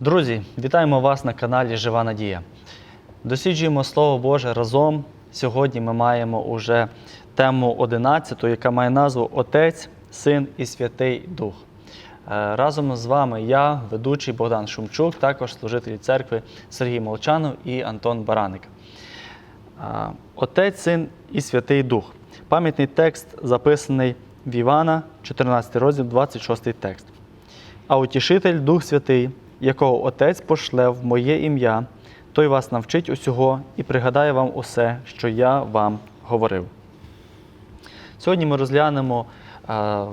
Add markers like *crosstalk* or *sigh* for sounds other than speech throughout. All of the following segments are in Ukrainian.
Друзі, вітаємо вас на каналі Жива Надія. Досліджуємо Слово Боже разом. Сьогодні ми маємо уже тему 11, яка має назву Отець, Син і Святий Дух. Е, Разом з вами я, ведучий Богдан Шумчук, також служителі церкви Сергій Молчанов і Антон Бараник. Отець, Син і Святий Дух. Пам'ятний текст записаний в Івана, 14 розділ, 26 текст. А утішитель Дух Святий, якого Отець пошле в моє ім'я, той вас навчить усього і пригадає вам усе, що я вам говорив. Сьогодні ми розглянемо, е,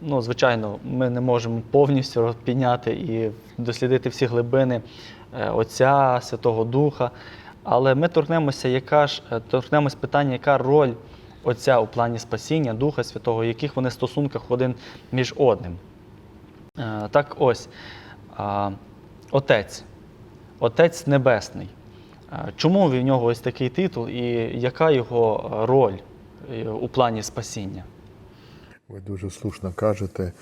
ну, звичайно, ми не можемо повністю підняти і дослідити всі глибини е, Отця, Святого Духа, але ми торкнемося, яка ж, е, торкнемось питання, яка роль Отця у плані спасіння, Духа Святого, яких вони стосунках один між одним. Е, Так ось, Отець, Отець Небесний. Е, Чому в нього ось такий титул і яка його е, роль у плані спасіння? Ви дуже слушно кажете.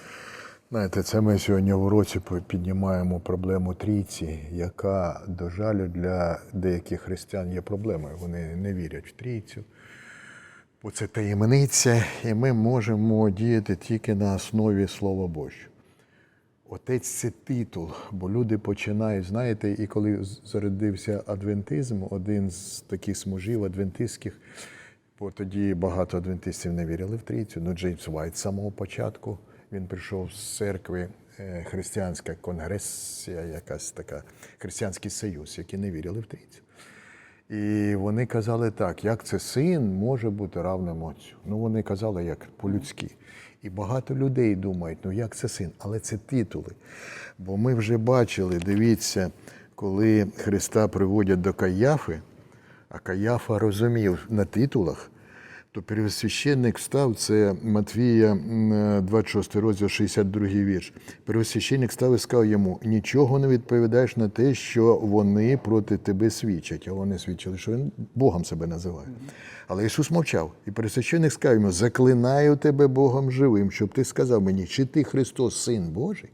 Знаєте, це ми сьогодні в уроці піднімаємо проблему трійці, яка, до жалю, для деяких християн є проблемою. Вони не вірять в трійцю. Бо це таємниця, і ми можемо діяти тільки на основі Слова Божого. Отець це титул, бо люди починають, знаєте, і коли зародився адвентизм, один з таких смужів адвентистських, бо тоді багато адвентистів не вірили в трійцю. Ну, Джеймс Вайт з самого початку він прийшов з церкви е, християнська конгресія, якась така християнський союз, які не вірили в трійцю. І вони казали так, як це син може бути равним отцю. Ну, вони казали як по-людськи. І багато людей думають, ну як це син? Але це титули. Бо ми вже бачили, дивіться, коли Христа приводять до Каяфи, а Каяфа розумів на титулах, то первосвященник став, це Матвія, 26 розділ, 62 вірш. Первосвященник став і сказав йому: нічого не відповідаєш на те, що вони проти тебе свідчать. А вони свідчили, що він Богом себе називає. Але Ісус мовчав. І первосвященник сказав йому: заклинаю тебе Богом живим, щоб ти сказав мені, чи ти Христос, Син Божий?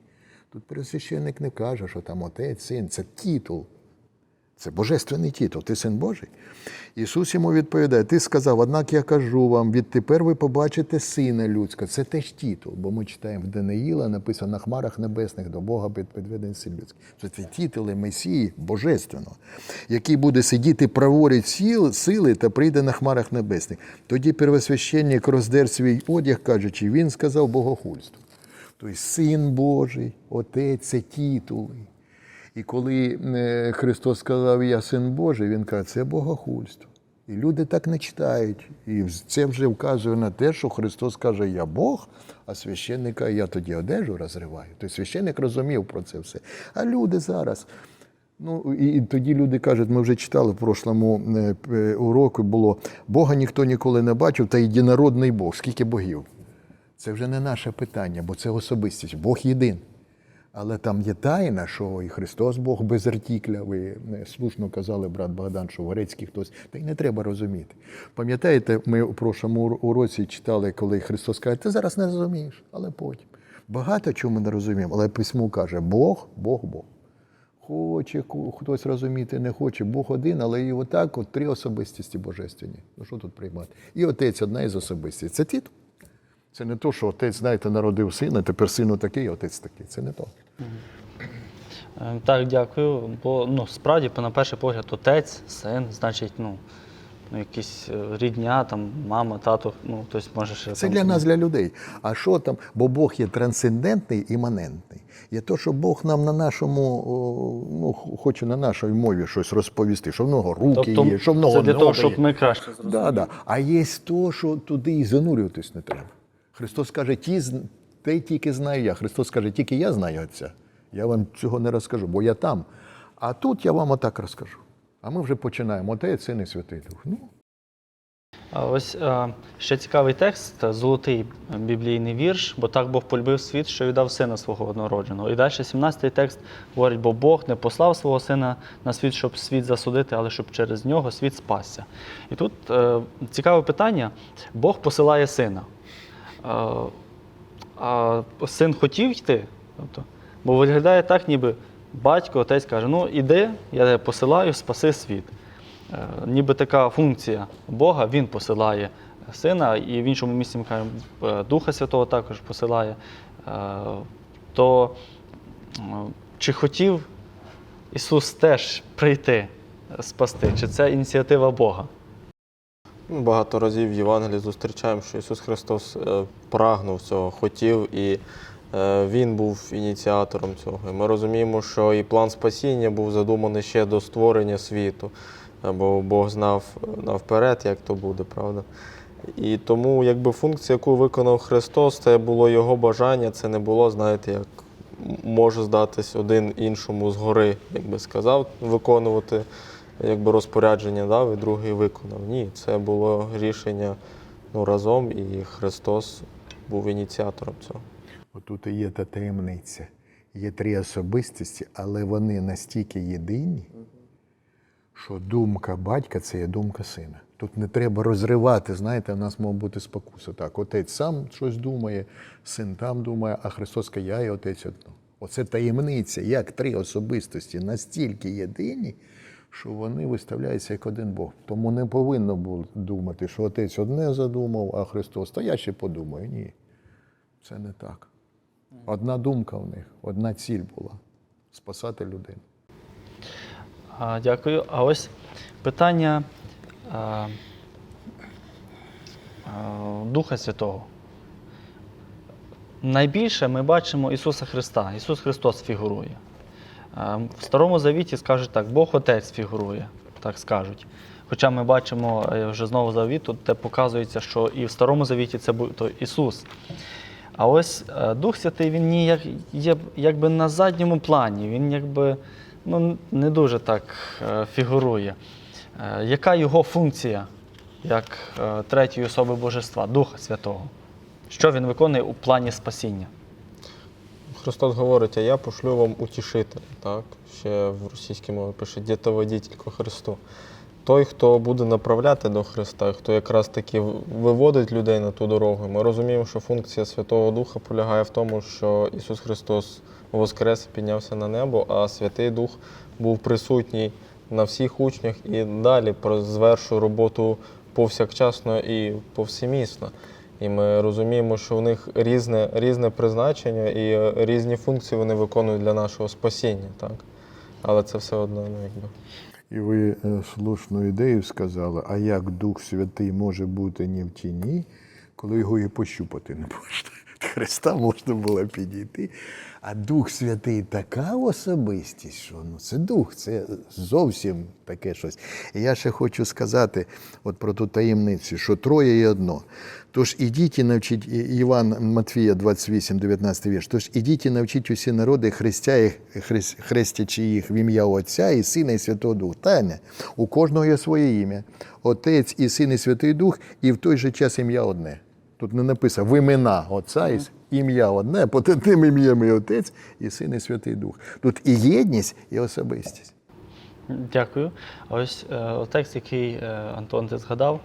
Тут первосвященник не каже, що там отець, син, це титул. Це божественний титул, ти син Божий. Ісус йому відповідає: Ти сказав, однак я кажу вам, відтепер ви побачите сина людського. Це теж титул, бо ми читаємо в Даниїла, написано на хмарах небесних до Бога під підведений син людський. Це ці титули Месії Божественного, який буде сидіти праворуч сіл, сили та прийде на хмарах небесних. Тоді первосвященник роздер свій одяг, кажучи, він сказав богохульство. Тобто син Божий, Отець це титули. І коли е, Христос сказав, я син Божий, Він каже, це богохульство. І люди так не читають. І це вже вказує на те, що Христос каже, я Бог, а священник каже, я тоді одежу розриваю. Тобто священник розумів про це все. А люди зараз. Ну, і і тоді люди кажуть, ми вже читали в прошлому е, е, уроку було, Бога ніхто ніколи не бачив, та єдинородний Бог. Скільки богів? Це вже не наше питання, бо це особистість. Бог єдин. Але там є тайна, що і Христос Бог без артікля. Ви слушно казали, брат Богдан, що грецький хтось. Та й не треба розуміти. Пам'ятаєте, ми у прошлому ур- уроці читали, коли Христос каже, ти зараз не розумієш, але потім. Багато чого ми не розуміємо, але письмо каже: Бог, Бог, Бог. Хоче хтось розуміти, не хоче. Бог один, але і отак от три особистісті божественні. Ну що тут приймати? І отець одна із особистостей. Це титул. Це не то, що отець, знаєте, народив сина, тепер сину такий, отець такий. Це не то. Так, дякую. Бо ну, справді, на перший погляд, отець, син, значить, ну, ну якісь е, рідня, там, мама, тато, ну, хтось може ще. Це там, для нас, для людей. А що там? Бо Бог є трансцендентний, іманентний. Є то, що Бог нам на нашому, ну, хоче на нашій мові щось розповісти, що в нього руки Тобто, є, що в нього це для того, щоб ми краще зрозуміли. Да, да. А є то, що туди і занурюватись не треба. Христос каже, ті, те тільки знаю я. Христос каже, тільки я знаю Отця. Я вам цього не розкажу, бо я там. А тут я вам отак розкажу. А ми вже починаємо. Отець, Син і Святий Дух. Ну, А ось е, ще цікавий текст, золотий біблійний вірш, бо так Бог полюбив світ, що віддав сина свого однородженого. І далі 17-й текст говорить, бо Бог не послав свого сина на світ, щоб світ засудити, але щоб через нього світ спасся. І тут е, цікаве питання: Бог посилає сина. А, а син хотів йти. Тобто, бо виглядає так, ніби батько, отець каже: ну іди, я тебе посилаю, спаси світ. Е, ніби така функція Бога, він посилає сина, і в іншому місці ми кажемо, е, Духа Святого також посилає. Е, То е, чи хотів Ісус теж прийти спасти? Чи це ініціатива Бога? Ми Багато разів в Євангелії зустрічаємо, що Ісус Христос е, прагнув цього, хотів, і е, Він був ініціатором цього. І ми розуміємо, що і план спасіння був задуманий ще до створення світу, е, бо Бог знав навперед, як то буде, правда? І тому якби функція, яку виконав Христос, це було Його бажання, це не було, знаєте, як може здатись один іншому згори, як би сказав, виконувати якби розпорядження дав і другий виконав. Ні, це було рішення ну, разом, і Христос був ініціатором цього. Отут і є та таємниця. Є три особистості, але вони настільки єдині, що думка батька це є думка сина. Тут не треба розривати, знаєте, в нас може бути спокуса. Так, отець сам щось думає, син там думає, а Христос каже, я і отець одно. Оце таємниця, як три особистості настільки єдині, що вони виставляються як один Бог. Тому не повинно було думати, що отець одне задумав, а Христос, та я ще подумаю. Ні. Це не так. Одна думка в них, одна ціль була спасати людину. А, Дякую. А ось питання а, а, Духа Святого. Найбільше ми бачимо Ісуса Христа. Ісус Христос фігурує. В Старому Завіті скажуть так, Бог Отець фігурує, так скажуть. Хоча ми бачимо е, вже знову завіту, де показується, що і в Старому Завіті це був Ісус. А ось е, Дух Святий, він ніяк є якби на задньому плані, він якби ну, не дуже так е, фігурує. Яка його функція як третьої особи Божества, Духа Святого? Що він виконує у плані спасіння? Христос говорить, а я пошлю вам утішителя. Так? Ще в російській мові пише дітоводітель ко Христу. Той, хто буде направляти до Христа, хто якраз таки виводить людей на ту дорогу. Ми розуміємо, що функція Святого Духа полягає в тому, що Ісус Христос воскрес і піднявся на небо, а Святий Дух був присутній на всіх учнях і далі звершує роботу повсякчасно і повсемісно. І ми розуміємо, що в них різне, різне призначення і е, різні функції вони виконують для нашого спасіння. Так? Але це все одно, ну, якби. І ви е, слушну ідею сказали, а як Дух Святий може бути ні в тіні, коли його і пощупати не можна. Христа можна було підійти. А Дух Святий така особистість, що ну, це дух, це зовсім таке щось. І я ще хочу сказати от про ту таємницю, що троє і одно. Тож ідіть і навчіть Іван Матвія 28, 19 вірш. Тож ідіть і навчіть усі народи, хрестя їх, хрестячи їх в ім'я Отця і Сина і Святого Духа. Таня, у кожного є своє ім'я. Отець і Син і Святий Дух, і в той же час ім'я одне. Тут не написано в імена Отця і ім'я одне, під одним ім'ям і Отець, і Син і Святий Дух. Тут і єдність, і особистість. Дякую. Ось е, текст, який е, Антон ти згадав.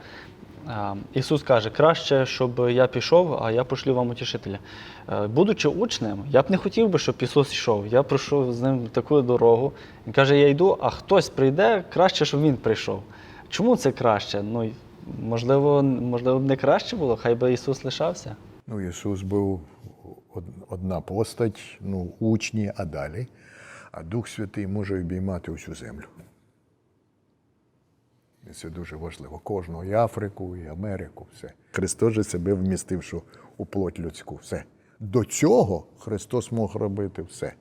е, Ісус каже, краще, щоб я пішов, а я пошлю вам утішителя. Будучи учнем, я б не хотів би, щоб Ісус йшов. Я пройшов з ним таку дорогу. Він каже, я йду, а хтось прийде, краще, щоб він прийшов. Чому це краще? Ну, можливо, можливо, б не краще було, хай би Ісус лишався. Ну, Ісус був одна постать, ну, учні, а далі. А Дух Святий може обіймати усю землю. І це дуже важливо. Кожного і Африку, і Америку, все. Христос же себе вмістив що у плоть людську. Все. До цього Христос мог робити все.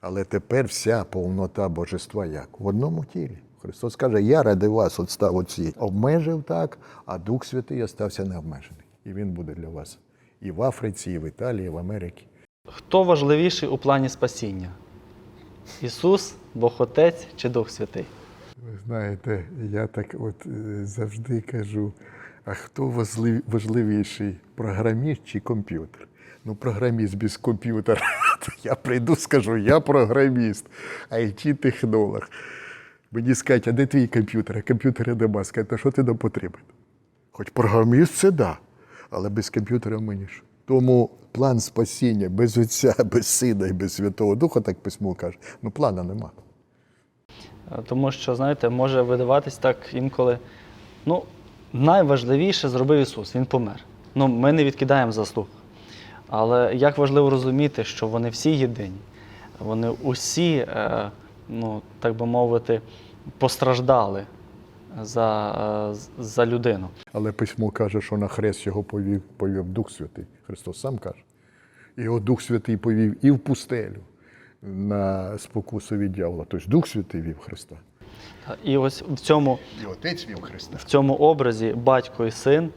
Але тепер вся повнота божества як? В одному тілі. Христос каже, я ради вас от став оці. Обмежив так, а Дух Святий остався необмежений. І він буде для вас і в Африці, і в Італії, і в Америці. Хто важливіший у плані спасіння? Ісус, Бог Отець чи Дух Святий? Ви знаєте, я так от е, завжди кажу: а хто важливіший програміст чи комп'ютер? Ну, програміст без комп'ютера. *laughs* то Я прийду, скажу, я програміст, it технолог Мені скажуть, а де твій комп'ютер? А комп'ютера нема. Скажуть, а що ти нам потрібен? Хоч програміст це да, але без комп'ютера мені ж. Тому план спасіння без Отця, *laughs* без Сина і без Святого Духа, так письмо каже, ну плана нема. Тому що, знаєте, може видаватись так інколи. Ну, найважливіше зробив Ісус, Він помер. Ну, ми не відкидаємо заслуг. Але як важливо розуміти, що вони всі єдині, вони усі, е, ну, так би мовити, постраждали за, е, за людину. Але письмо каже, що на хрест його повів, повів Дух Святий. Христос сам каже. Його Дух Святий повів і в пустелю на спокусу від дьявола. Тобто Дух Святий вів Христа. І ось в цьому І Отець вів Христа. в цьому образі батько і син,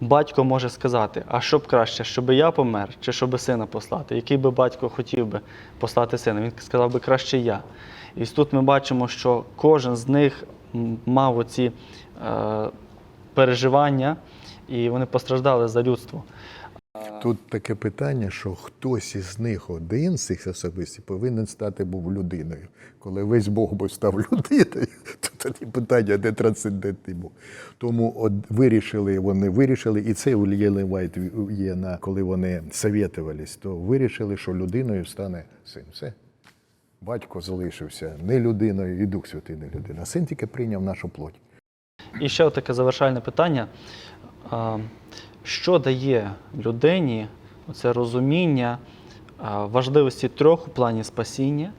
батько може сказати, а що б краще, щоб я помер, чи щоб сина послати? Який би батько хотів би послати сина? Він сказав би краще я. І тут ми бачимо, що кожен з них мав оці е, переживання, і вони постраждали за людство. Тут таке питання, що хтось із них один з цих особистів повинен стати був людиною. Коли весь Бог би став людиною, *laughs* то тоді питання, де трансцендентний Бог. Тому от вирішили, вони вирішили, і це у Єлен Вайт є на коли вони совєтувались, то вирішили, що людиною стане син. Все. Батько залишився не людиною, і Дух Святий не людина. Син тільки прийняв нашу плоть. І ще таке завершальне питання. Що дає людині це розуміння важливості трьох у плані спасіння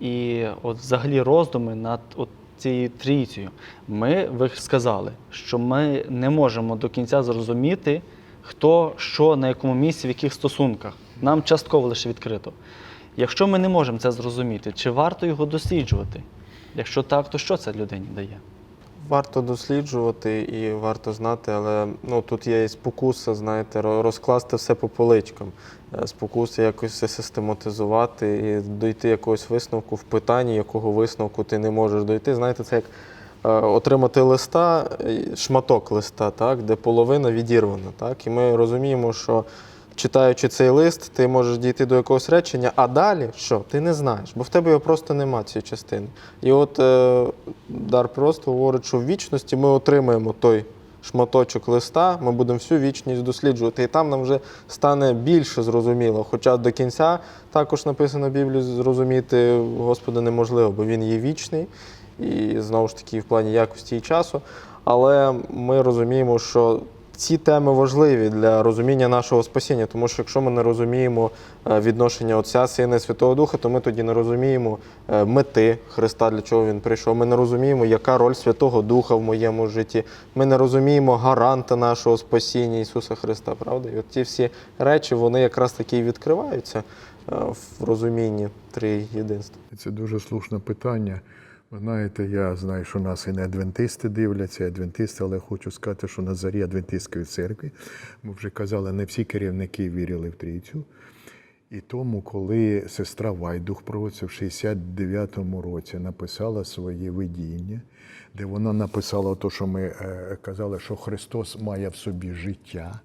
і от взагалі роздуми над от цією трійцею? Ми ви сказали, що ми не можемо до кінця зрозуміти, хто що на якому місці, в яких стосунках. Нам частково лише відкрито. Якщо ми не можемо це зрозуміти, чи варто його досліджувати? Якщо так, то що це людині дає? Варто досліджувати і варто знати, але ну, тут є і спокуса, знаєте, розкласти все по поличкам. Е, Спокуса якось все систематизувати і дойти якогось висновку в питанні, якого висновку ти не можеш дойти. Знаєте, це як е, отримати листа, е, шматок листа, так, де половина відірвана. Так? І ми розуміємо, що читаючи цей лист, ти можеш дійти до якогось речення, а далі що? Ти не знаєш, бо в тебе його просто нема цієї частини. І от е, Дар просто говорить, що в вічності ми отримаємо той шматочок листа, ми будемо всю вічність досліджувати, і там нам вже стане більше зрозуміло. Хоча до кінця також написано в Біблії, зрозуміти Господа неможливо, бо він є вічний, і знову ж таки в плані якості і часу. Але ми розуміємо, що ці теми важливі для розуміння нашого спасіння, тому що якщо ми не розуміємо е, відношення Отця, Сина і Святого Духа, то ми тоді не розуміємо е, мети Христа, для чого Він прийшов. Ми не розуміємо, яка роль Святого Духа в моєму житті. Ми не розуміємо гаранта нашого спасіння Ісуса Христа, правда? І от ті всі речі, вони якраз таки і відкриваються е, в розумінні три єдинства. Це дуже слушне питання. Ви знаєте, я знаю, що нас і не адвентисти дивляться, і адвентисти, але хочу сказати, що на зарі Адвентистської церкви, ми вже казали, не всі керівники вірили в трійцю. І тому, коли сестра Вайдух проводця в 69-му році написала своє видіння, де вона написала те, що ми е, казали, що Христос має в собі життя,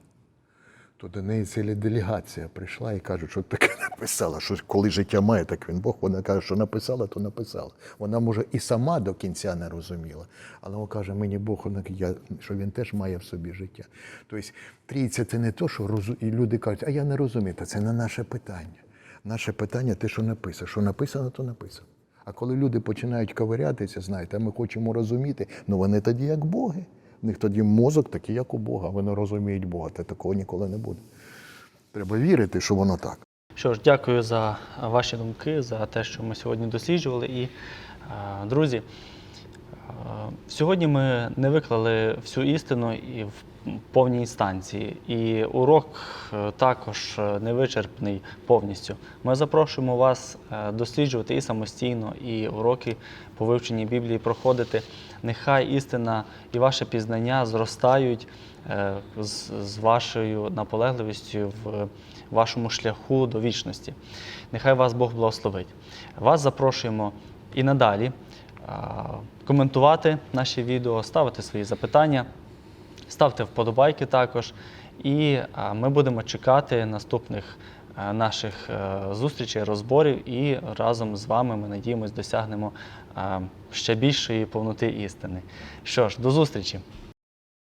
то до неї ціла делегація прийшла і каже, що таке написала, що коли життя має, так він Бог. Вона каже, що написала, то написала. Вона може і сама до кінця не розуміла. Але вона каже, мені Бог, я, що він теж має в собі життя. Тобто трійця це не то, що розу... і люди кажуть, а я не розумію, та це не наше питання. Наше питання те, що написано. Що написано, то написано. А коли люди починають ковирятися, знаєте, а ми хочемо розуміти, ну вони тоді як боги. В них тоді мозок такий, як у Бога. Вони розуміють Бога. Та такого ніколи не буде. Треба вірити, що воно так. Що ж, дякую за ваші думки, за те, що ми сьогодні досліджували. І, е, друзі, е, сьогодні ми не виклали всю істину і в повній інстанції. І урок е, також не вичерпний повністю. Ми запрошуємо вас досліджувати і самостійно, і уроки по вивченні Біблії проходити. Нехай істина і ваше пізнання зростають е, з, вашою наполегливістю в вашому шляху до вічності. Нехай вас Бог благословить. Вас запрошуємо і надалі коментувати наші відео, ставити свої запитання, ставте вподобайки також. І ми будемо чекати наступних е, наших е, зустрічей, розборів, і разом з вами ми надіємось досягнемо ще більшої повноти істини. Що ж, до зустрічі!